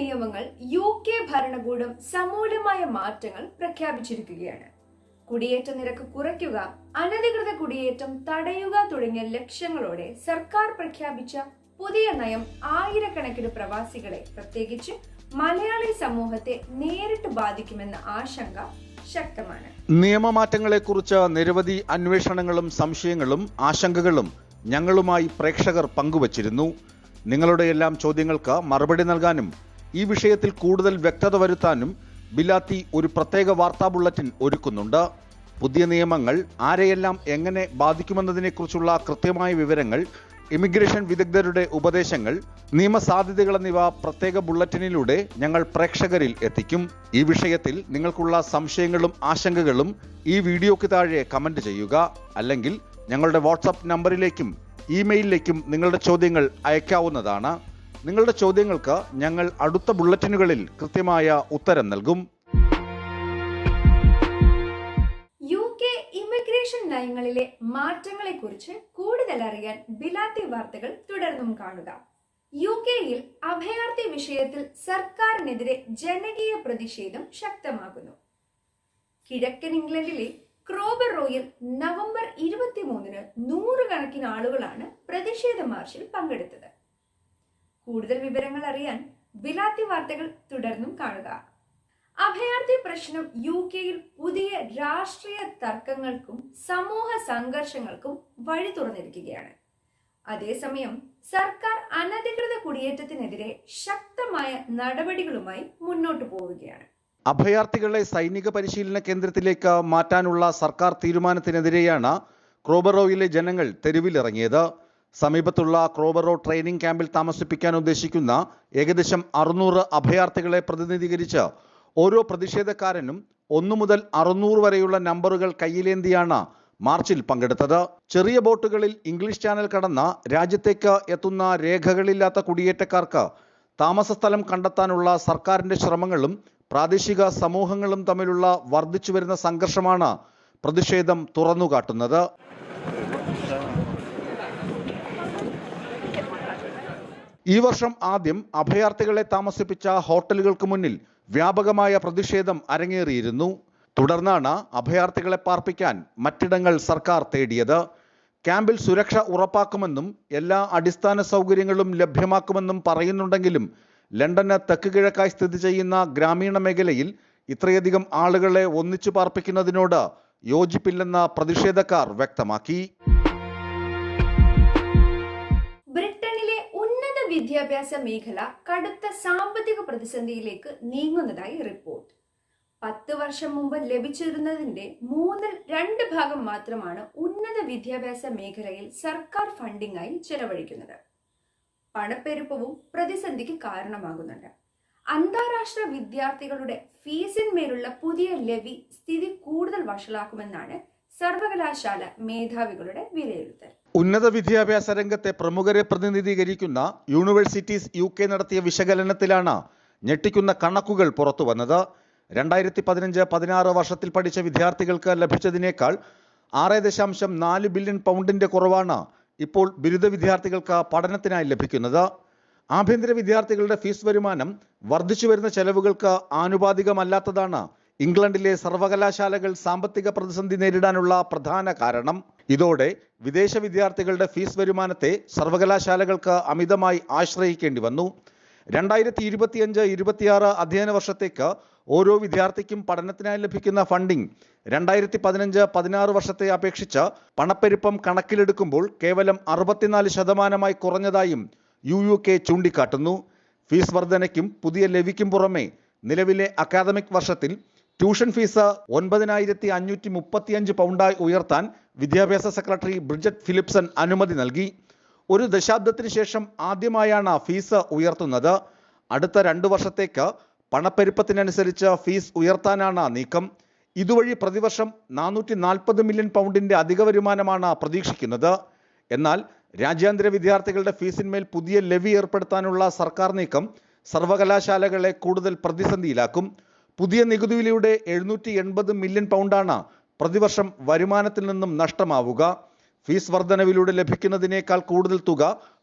നിയമങ്ങൾ U K ഭരണകൂടം സമൂലമായ മാറ്റങ്ങൾ പ്രഖ്യാപിച്ചിരിക്കുകയാണ്. കുടിയേറ്റ നിരക്ക് കുറയ്ക്കുക അനധികൃത കുടിയേറ്റം തടയുക തുടങ്ങിയ ലക്ഷ്യങ്ങളോടെ സർക്കാർ പ്രഖ്യാപിച്ച പുതിയ നയം ആയിരക്കണക്കിന് പ്രവാസികളെ പ്രത്യേകിച്ച് മലയാളി സമൂഹത്തെ നേരിട്ട് ബാധിക്കുമെന്ന ആശങ്ക ശക്തമാണ്. നിയമമാറ്റങ്ങളെക്കുറിച്ച് നിരവധി അന്വേഷണങ്ങളും സംശയങ്ങളും ആശങ്കകളും ഞങ്ങളുമായി പ്രേക്ഷകർ പങ്കുവച്ചിരുന്നു. നിങ്ങളുടെ എല്ലാം ചോദ്യങ്ങൾക്ക് മറുപടി നൽകാനും ഈ വിഷയത്തിൽ കൂടുതൽ വ്യക്തത വരുത്താനും ബിലാത്തി ഒരു പ്രത്യേക വാർത്താ ബുള്ളറ്റിൻ ഒരുക്കുന്നുണ്ട്. പുതിയ നിയമങ്ങൾ ആരെയെല്ലാം എങ്ങനെ ബാധിക്കുമെന്നതിനെക്കുറിച്ചുള്ള കൃത്യമായ വിവരങ്ങൾ ഇമിഗ്രേഷൻ വിദഗ്ധരുടെ ഉപദേശങ്ങൾ നിയമസാധ്യതകൾ എന്നിവ പ്രത്യേക ബുള്ളറ്റിനിലൂടെ ഞങ്ങൾ പ്രേക്ഷകരിൽ എത്തിക്കും. ഈ വിഷയത്തിൽ നിങ്ങൾക്കുള്ള സംശയങ്ങളും ആശങ്കകളും ഈ വീഡിയോയ്ക്ക് താഴെ കമന്റ് ചെയ്യുക. അല്ലെങ്കിൽ ഞങ്ങളുടെ വാട്സപ്പ് നമ്പറിലേക്കും ഇമെയിലിലേക്കും നിങ്ങളുടെ ചോദ്യങ്ങൾ അയക്കാവുന്നതാണ്. നിങ്ങളുടെ ചോദ്യങ്ങൾക്ക് ഞങ്ങൾ അടുത്ത ബുള്ളറ്റിനുകളിൽ കൃത്യമായ ഉത്തരം നൽകും. യു കെ ഇമിഗ്രേഷൻ നയങ്ങളിലെ മാറ്റങ്ങളെക്കുറിച്ച് കൂടുതൽ അറിയാൻ ബിലാത്തി വാർത്തകൾ തുടർന്നും കാണുക. യു കെയിൽ അഭയാർത്ഥി വിഷയത്തിൽ സർക്കാരിനെതിരെ ജനകീയ പ്രതിഷേധം ശക്തമാകുന്നു. കിഴക്കൻ ഇംഗ്ലണ്ടിലെ ക്രോബർ റോയിൽ നവംബർ ഇരുപത്തിമൂന്നിന് നൂറുകണക്കിന് ആളുകളാണ് പ്രതിഷേധ മാർച്ചിൽ പങ്കെടുത്തത്. കൂടുതൽ വിവരങ്ങൾ അറിയാൻ വിലാത്തി വാർത്തകൾ തുടർന്നും കാണുക. അഭയാർത്ഥി പ്രശ്നം യു കെയിൽ പുതിയ രാഷ്ട്രീയ തർക്കങ്ങൾക്കും സമൂഹ സംഘർഷങ്ങൾക്കും വഴി തുറന്നിരിക്കുകയാണ്. അതേസമയം സർക്കാർ അനധികൃത കുടിയേറ്റത്തിനെതിരെ ശക്തമായ നടപടികളുമായി മുന്നോട്ട് പോവുകയാണ്. അഭയാർത്ഥികളെ സൈനിക പരിശീലന കേന്ദ്രത്തിലേക്ക് മാറ്റാനുള്ള സർക്കാർ തീരുമാനത്തിനെതിരെയാണ് ക്രോബറോയിലെ ജനങ്ങൾ തെരുവിലിറങ്ങിയത്. സമീപത്തുള്ള ക്രോബറോ ട്രെയിനിംഗ് ക്യാമ്പിൽ താമസിപ്പിക്കാൻ ഉദ്ദേശിക്കുന്ന ഏകദേശം അറുന്നൂറ് അഭയാർത്ഥികളെ പ്രതിനിധീകരിച്ച് ഓരോ പ്രതിഷേധക്കാരനും ഒന്നു മുതൽ അറുന്നൂറ് വരെയുള്ള നമ്പറുകൾ കയ്യിലേന്തിയാണ് മാർച്ചിൽ പങ്കെടുത്തത്. ചെറിയ ബോട്ടുകളിൽ ഇംഗ്ലീഷ് ചാനൽ കടന്ന രാജ്യത്തേക്ക് എത്തുന്ന രേഖകളില്ലാത്ത കുടിയേറ്റക്കാർക്ക് താമസസ്ഥലം കണ്ടെത്താനുള്ള സർക്കാരിന്റെ ശ്രമങ്ങളും പ്രാദേശിക സമൂഹങ്ങളും തമ്മിലുള്ള വർദ്ധിച്ചു വരുന്ന സംഘർഷമാണ് പ്രതിഷേധം തുറന്നുകാട്ടുന്നത്. ഈ വർഷം ആദ്യം അഭയാർത്ഥികളെ താമസിപ്പിച്ച ഹോട്ടലുകൾക്ക് മുന്നിൽ വ്യാപകമായ പ്രതിഷേധം അരങ്ങേറിയിരുന്നു. തുടർന്നാണ് അഭയാർത്ഥികളെ പാർപ്പിക്കാൻ മറ്റിടങ്ങൾ സർക്കാർ തേടിയത്. ക്യാമ്പിൽ സുരക്ഷ ഉറപ്പാക്കുമെന്നും എല്ലാ അടിസ്ഥാന സൗകര്യങ്ങളും ലഭ്യമാക്കുമെന്നും പറയുന്നുണ്ടെങ്കിലും ലണ്ടന് തെക്ക് കിഴക്കായി സ്ഥിതി ചെയ്യുന്ന ഗ്രാമീണ മേഖലയിൽ ഇത്രയധികം ആളുകളെ ഒന്നിച്ചു പാർപ്പിക്കുന്നതിനോട് യോജിപ്പില്ലെന്ന് പ്രതിഷേധക്കാർ വ്യക്തമാക്കി. വിദ്യാഭ്യാസ മേഖല കടുത്ത സാമ്പത്തിക പ്രതിസന്ധിയിലേക്ക് നീങ്ങുന്നതായി റിപ്പോർട്ട്. പത്ത് വർഷം മുമ്പ് ലഭിച്ചിരുന്നതിന്റെ മൂന്നിൽ രണ്ട് ഭാഗം മാത്രമാണ് ഉന്നത വിദ്യാഭ്യാസ മേഖലയിൽ സർക്കാർ ഫണ്ടിങ്ങായി ചെലവഴിക്കുന്നത്. പണപ്പെരുപ്പവും പ്രതിസന്ധിക്ക് കാരണമാകുന്നുണ്ട്. അന്താരാഷ്ട്ര വിദ്യാർത്ഥികളുടെ ഫീസിന്മേലുള്ള പുതിയ ലെവി സ്ഥിതി കൂടുതൽ വഷളാക്കുമെന്നാണ് സർവകലാശാല മേധാവികളുടെ വിലയിരുത്തൽ. ഉന്നത വിദ്യാഭ്യാസ രംഗത്തെ പ്രമുഖരെ പ്രതിനിധീകരിക്കുന്ന യൂണിവേഴ്സിറ്റീസ് യു കെ നടത്തിയ വിശകലനത്തിലാണ് ഞെട്ടിക്കുന്ന കണക്കുകൾ പുറത്തു വന്നത്. രണ്ടായിരത്തി പതിനഞ്ച് പതിനാറ് വർഷത്തിൽ പഠിച്ച വിദ്യാർത്ഥികൾക്ക് ലഭിച്ചതിനേക്കാൾ ആറ് ദശാംശം നാല് ബില്യൺ പൗണ്ടിന്റെ കുറവാണ് ഇപ്പോൾ ബിരുദ വിദ്യാർത്ഥികൾക്ക് പഠനത്തിനായി ലഭിക്കുന്നത്. ആഭ്യന്തര വിദ്യാർത്ഥികളുടെ ഫീസ് വരുമാനം വർദ്ധിച്ചു വരുന്ന ചെലവുകൾക്ക് ആനുപാതികമല്ലാത്തതാണ് ഇംഗ്ലണ്ടിലെ സർവകലാശാലകൾ സാമ്പത്തിക പ്രതിസന്ധി നേരിടാനുള്ള പ്രധാന കാരണം ഇതോടെ വിദേശ വിദ്യാർത്ഥികളുടെ ഫീസ് വരുമാനത്തെ സർവകലാശാലകൾക്ക് അമിതമായി ആശ്രയിക്കേണ്ടി വന്നു. രണ്ടായിരത്തി ഇരുപത്തിയഞ്ച് ഇരുപത്തിയാറ് അധ്യയന വർഷത്തേക്ക് ഓരോ വിദ്യാർത്ഥിക്കും പഠനത്തിനായി ലഭിക്കുന്ന ഫണ്ടിംഗ് രണ്ടായിരത്തി പതിനഞ്ച് പതിനാറ് വർഷത്തെ അപേക്ഷിച്ച് പണപ്പെരുപ്പം കണക്കിലെടുക്കുമ്പോൾ കേവലം അറുപത്തിനാല് ശതമാനമായി കുറഞ്ഞതായും യു യു കെ ചൂണ്ടിക്കാട്ടുന്നു. ഫീസ് വർധനയ്ക്കും പുതിയ ലെവിക്കും പുറമെ നിലവിലെ അക്കാദമിക് വർഷത്തിൽ ട്യൂഷൻ ഫീസ് ഒൻപതിനായിരത്തി അഞ്ഞൂറ്റി മുപ്പത്തിയഞ്ച് പൗണ്ടായി ഉയർത്താൻ വിദ്യാഭ്യാസ സെക്രട്ടറി ബ്രിജറ്റ് ഫിലിപ്സൺ അനുമതി നൽകി. ഒരു ദശാബ്ദത്തിന് ശേഷം ആദ്യമായാണ് ഫീസ് ഉയർത്തുന്നത്. അടുത്ത രണ്ടു വർഷത്തേക്ക് പണപ്പെരുപ്പത്തിനനുസരിച്ച് ഫീസ് ഉയർത്താനാണ് നീക്കം. ഇതുവഴി പ്രതിവർഷം നാനൂറ്റി നാൽപ്പത് മില്യൺ പൗണ്ടിന്റെ അധിക വരുമാനമാണ് പ്രതീക്ഷിക്കുന്നത്. എന്നാൽ രാജ്യാന്തര വിദ്യാർത്ഥികളുടെ ഫീസിന്മേൽ പുതിയ ലെവി ഏർപ്പെടുത്താനുള്ള സർക്കാർ നീക്കം സർവകലാശാലകളെ കൂടുതൽ പ്രതിസന്ധിയിലാക്കും. പുതിയ നികുതിയിലൂടെ എഴുന്നൂറ്റി എൺപത് മില്യൺ പൗണ്ടാണ് പ്രതിവർഷം വരുമാനത്തിൽ നിന്നും നഷ്ടമാവുക. ഫീസ് വർധനവിലൂടെ ലഭിക്കുന്നതിനേക്കാൾ കൂടുതൽ തുക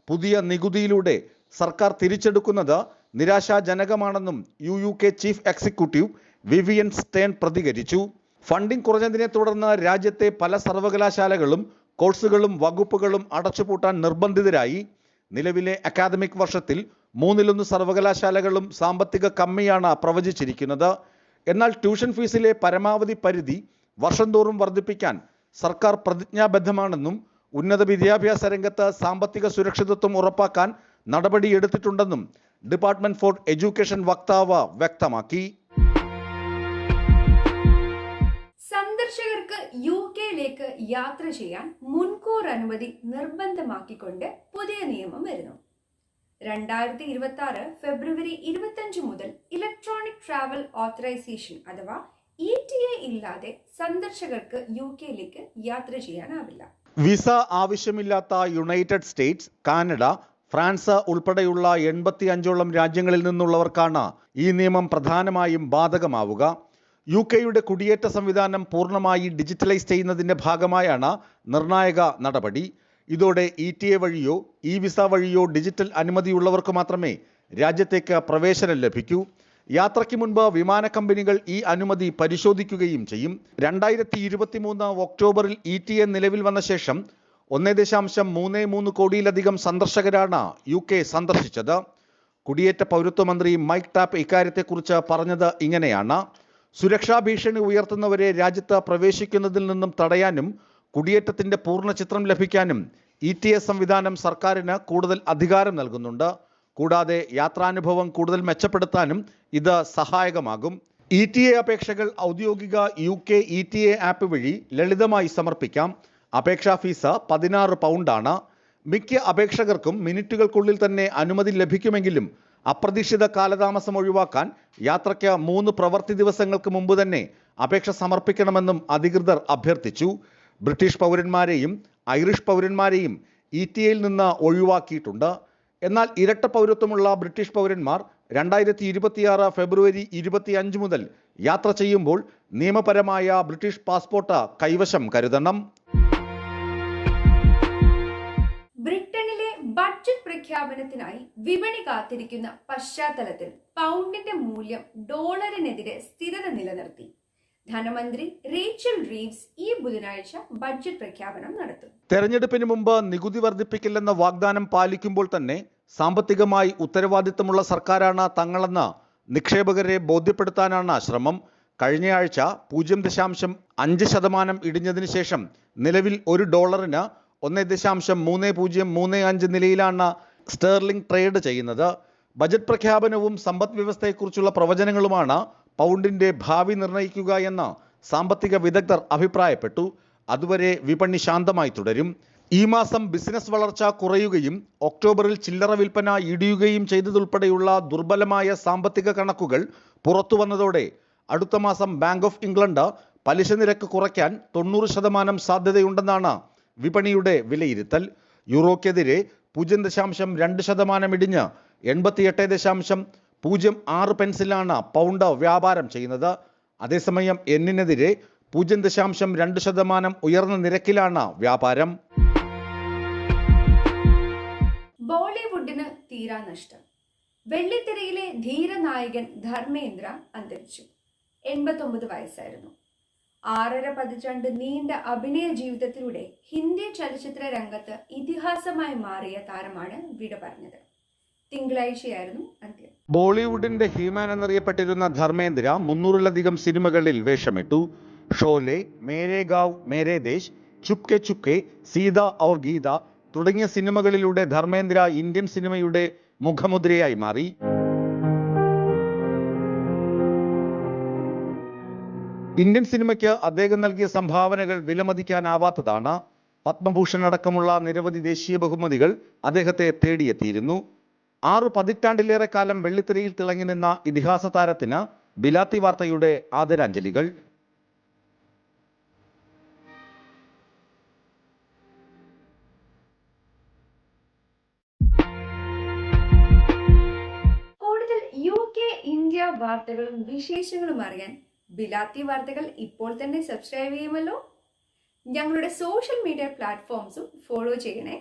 പുതിയ നികുതിയിലൂടെ സർക്കാർ തിരിച്ചെടുക്കുന്നത് നിരാശാജനകമാണെന്നും U U K chief executive Vivienne Stern പ്രതികരിച്ചു. ഫണ്ടിംഗ് കുറഞ്ഞതിനെ തുടർന്ന് രാജ്യത്തെ പല സർവകലാശാലകളും കോഴ്സുകളും വകുപ്പുകളും അടച്ചുപൂട്ടാൻ നിർബന്ധിതരായി. നിലവിലെ അക്കാദമിക് വർഷത്തിൽ മൂന്നിലൊന്ന് സർവകലാശാലകളും സാമ്പത്തിക കമ്മിയാണ് പ്രവചിച്ചിരിക്കുന്നത്. എന്നാൽ ട്യൂഷൻ ഫീസിലെ പരമാവധി പരിധി വർഷം തോറും വർദ്ധിപ്പിക്കാൻ സർക്കാർ പ്രതിജ്ഞാബദ്ധമാണെന്നും ഉന്നത വിദ്യാഭ്യാസ രംഗത്ത് സാമ്പത്തിക സുരക്ഷിതത്വം ഉറപ്പാക്കാൻ നടപടിയെടുത്തിട്ടുണ്ടെന്നും ഡിപ്പാർട്ട്മെന്റ് ഫോർ എഡ്യൂക്കേഷൻ വക്താവ് വ്യക്തമാക്കി. സന്ദർശകർക്ക് യു കെയിലേക്ക് യാത്ര ചെയ്യാൻ മുൻകൂർ അനുമതി നിർബന്ധമാക്കിക്കൊണ്ട് പുതിയ നിയമം വരുന്നു. രണ്ടായിരത്തി ഇരുപത്തി ആറ് ഫെബ്രുവരി ഇരുപത്തഞ്ച് മുതൽ ഇലക്ട്രോണിക് ട്രാവൽ ഓത്തറൈസേഷൻ അഥവാ ഇ ടി എ ഇല്ലാതെ സന്ദർശകർക്ക് യു കെയിലേക്ക് യാത്ര ചെയ്യാനാവില്ല. വിസ ആവശ്യമില്ലാത്ത യുണൈറ്റഡ് സ്റ്റേറ്റ്സ് കാനഡ ഫ്രാൻസ് ഉൾപ്പെടെയുള്ള എൺപത്തി അഞ്ചോളം രാജ്യങ്ങളിൽ നിന്നുള്ളവർക്കാണ് ഈ നിയമം പ്രധാനമായും ബാധകമാവുക. യു കെയുടെ കുടിയേറ്റ സംവിധാനം പൂർണമായി ഡിജിറ്റലൈസ് ചെയ്യുന്നതിന്റെ ഭാഗമായാണ് നിർണായക നടപടി. ഇതോടെ ഇ ടി എ വഴിയോ ഇ വിസ വഴിയോ ഡിജിറ്റൽ അനുമതിയുള്ളവർക്ക് മാത്രമേ രാജ്യത്തേക്ക് പ്രവേശനം ലഭിക്കൂ. യാത്രയ്ക്ക് മുൻപ് വിമാന കമ്പനികൾ ഈ അനുമതി പരിശോധിക്കുകയും ചെയ്യും. രണ്ടായിരത്തി ഇരുപത്തി മൂന്ന് ഒക്ടോബറിൽ ഇ ടി എ നിലവിൽ വന്ന ശേഷം ഒന്നേ ദശാംശം മൂന്ന് മൂന്ന് കോടിയിലധികം സന്ദർശകരാണ് യു കെ സന്ദർശിച്ചത്. കുടിയേറ്റ പൗരത്വ മന്ത്രി മൈക്ക് ടാപ്പ് ഇക്കാര്യത്തെക്കുറിച്ച് പറഞ്ഞത് ഇങ്ങനെയാണ്. സുരക്ഷാ ഭീഷണി ഉയർത്തുന്നവരെ രാജ്യത്ത് പ്രവേശിക്കുന്നതിൽ നിന്നും തടയാനും കുടിയേറ്റത്തിന്റെ പൂർണ ചിത്രം ലഭിക്കാനും ഇ ടി എസ് സംവിധാനം സർക്കാരിന് കൂടുതൽ അധികാരം നൽകുന്നുണ്ട്. കൂടാതെ യാത്രാനുഭവം കൂടുതൽ മെച്ചപ്പെടുത്താനും ഇത് സഹായകമാകും. ഇ ടി എ അപേക്ഷകൾ ഔദ്യോഗിക U K E T A app വഴി ലളിതമായി സമർപ്പിക്കാം. അപേക്ഷാ ഫീസ് പതിനാറ് പൗണ്ടാണ്. മിക്ക അപേക്ഷകർക്കും മിനിറ്റുകൾക്കുള്ളിൽ തന്നെ അനുമതി ലഭിക്കുമെങ്കിലും അപ്രതീക്ഷിത കാലതാമസം ഒഴിവാക്കാൻ യാത്രയ്ക്ക് മൂന്ന് പ്രവൃത്തി ദിവസങ്ങൾക്ക് മുമ്പ് തന്നെ അപേക്ഷ സമർപ്പിക്കണമെന്നും അധികൃതർ അഭ്യർത്ഥിച്ചു. ബ്രിട്ടീഷ് പൗരന്മാരെയും ഐറിഷ് പൗരന്മാരെയും ഇ ടി എയിൽ നിന്ന് ഒഴിവാക്കിയിട്ടുണ്ട്. എന്നാൽ ഇരട്ട പൗരത്വമുള്ള ബ്രിട്ടീഷ് പൗരന്മാർ രണ്ടായിരത്തി ഇരുപത്തിയാറ് ഫെബ്രുവരി ഇരുപത്തിയഞ്ച് മുതൽ യാത്ര ചെയ്യുമ്പോൾ നിയമപരമായ ബ്രിട്ടീഷ് പാസ്പോർട്ട് കൈവശം കരുതണം. ബ്രിട്ടനിലെ ബഡ്ജറ്റ് പ്രഖ്യാപനത്തിനായി വിപണി കാത്തിരിക്കുന്ന പശ്ചാത്തലത്തിൽ പൗണ്ടിന്റെ മൂല്യം ഡോളറിനെതിരെ സ്ഥിരത നിലനിർത്തി. ധനമന്ത്രി റേച്ചൽ റീവ്സ് ഈ ബുധനാഴ്ച ബഡ്ജറ്റ് പ്രഖ്യാപനം നടത്തും. തെരഞ്ഞെടുപ്പിന് മുമ്പ് നികുതി വർദ്ധിപ്പിക്കില്ലെന്ന വാഗ്ദാനം പാലിക്കുമ്പോൾ തന്നെ സാമ്പത്തികമായി ഉത്തരവാദിത്തമുള്ള സർക്കാരാണ് തങ്ങളെന്ന് നിക്ഷേപകരെ ബോധ്യപ്പെടുത്താനാണ് ശ്രമം. കഴിഞ്ഞയാഴ്ച പൂജ്യം ദശാംശം അഞ്ച് ശതമാനം ഇടിഞ്ഞതിന് ശേഷം നിലവിൽ ഒരു ഡോളറിന് ഒന്ന് ദശാംശം മൂന്ന് പൂജ്യം മൂന്ന് അഞ്ച് നിലയിലാണ് സ്റ്റേർലിംഗ് ട്രേഡ് ചെയ്യുന്നത്. ബജറ്റ് പ്രഖ്യാപനവും സമ്പദ് വ്യവസ്ഥയെക്കുറിച്ചുള്ള പ്രവചനങ്ങളുമാണ് പൗണ്ടിന്റെ ഭാവി നിർണയിക്കുക എന്ന് സാമ്പത്തിക വിദഗ്ധർ അഭിപ്രായപ്പെട്ടു. അതുവരെ വിപണി ശാന്തമായി തുടരും. ഈ മാസം ബിസിനസ് വളർച്ച കുറയുകയും ഒക്ടോബറിൽ ചില്ലറ വിൽപ്പന ഇടിയുകയും ചെയ്തതുൾപ്പെടെയുള്ള ദുർബലമായ സാമ്പത്തിക കണക്കുകൾ പുറത്തു വന്നതോടെ അടുത്ത മാസം ബാങ്ക് ഓഫ് ഇംഗ്ലണ്ട് പലിശ നിരക്ക് കുറയ്ക്കാൻ തൊണ്ണൂറ് ശതമാനം സാധ്യതയുണ്ടെന്നാണ് വിപണിയുടെ വിലയിരുത്തൽ. യൂറോക്കെതിരെ പൂജ്യം ദശാംശം രണ്ട് ശതമാനം ഇടിഞ്ഞ് എൺപത്തിയെട്ട് ദശാംശം പൂജ്യം ആറ് പെൻസിലാണ് പൗണ്ട് വ്യാപാരം ചെയ്യുന്നത്. അതേസമയം എന്നിനെതിരെ പൂജ്യം ദശാംശം രണ്ട് ശതമാനം ഉയർന്ന നിരക്കിലാണ് വ്യാപാരം. ബോളിവുഡിന് തീരാ നഷ്ടം. വെള്ളിത്തിരയിലെ ധീരനായകൻ ധർമ്മേന്ദ്ര അന്തരിച്ചു. എൺപത്തൊമ്പത് വയസ്സായിരുന്നു. ആറര പതിറ്റാണ്ട് നീണ്ട അഭിനയ ജീവിതത്തിലൂടെ ഹിന്ദി ചലച്ചിത്ര രംഗത്ത് ഇതിഹാസമായി മാറിയ താരമാണ് വിട പറഞ്ഞത്. തിങ്കളാഴ്ചയായിരുന്നു അന്ത്യം. ബോളിവുഡിന്റെ ഹീമാൻ എന്നറിയപ്പെട്ടിരുന്ന ധർമ്മേന്ദ്ര മുന്നൂറിലധികം സിനിമകളിൽ വേഷമിട്ടു. ഷോലെ മേരെ ഗാവ് മേരെ ദേശ് ചുപ്കെ ചുപ്കെ സീത ഔർ ഗീത തുടങ്ങിയ സിനിമകളിലൂടെ ധർമ്മേന്ദ്ര ഇന്ത്യൻ സിനിമയുടെ മുഖമുദ്രയായി മാറി. ഇന്ത്യൻ സിനിമയ്ക്ക് അദ്ദേഹം നൽകിയ സംഭാവനകൾ വിലമതിക്കാനാവാത്തതാണ്. പത്മഭൂഷൺ അടക്കമുള്ള നിരവധി ദേശീയ ബഹുമതികൾ അദ്ദേഹത്തെ തേടിയെത്തിയിരുന്നു. ആറു പതിറ്റാണ്ടിലേറെ കാലം വെള്ളിത്തിരയിൽ തിളങ്ങി നിന്ന ഇതിഹാസ താരത്തിന് ബിലാത്തി വാർത്തയുടെ ആദരാഞ്ജലികൾ. കൂടുതൽ യു കെ ഇന്ത്യ വാർത്തകളും വിശേഷങ്ങളും അറിയാൻ ബിലാത്തി വാർത്തകൾ ഇപ്പോൾ തന്നെ സബ്സ്ക്രൈബ് ചെയ്യുമല്ലോ. ഞങ്ങളുടെ സോഷ്യൽ മീഡിയ പ്ലാറ്റ്ഫോംസും ഫോളോ ചെയ്യണേ.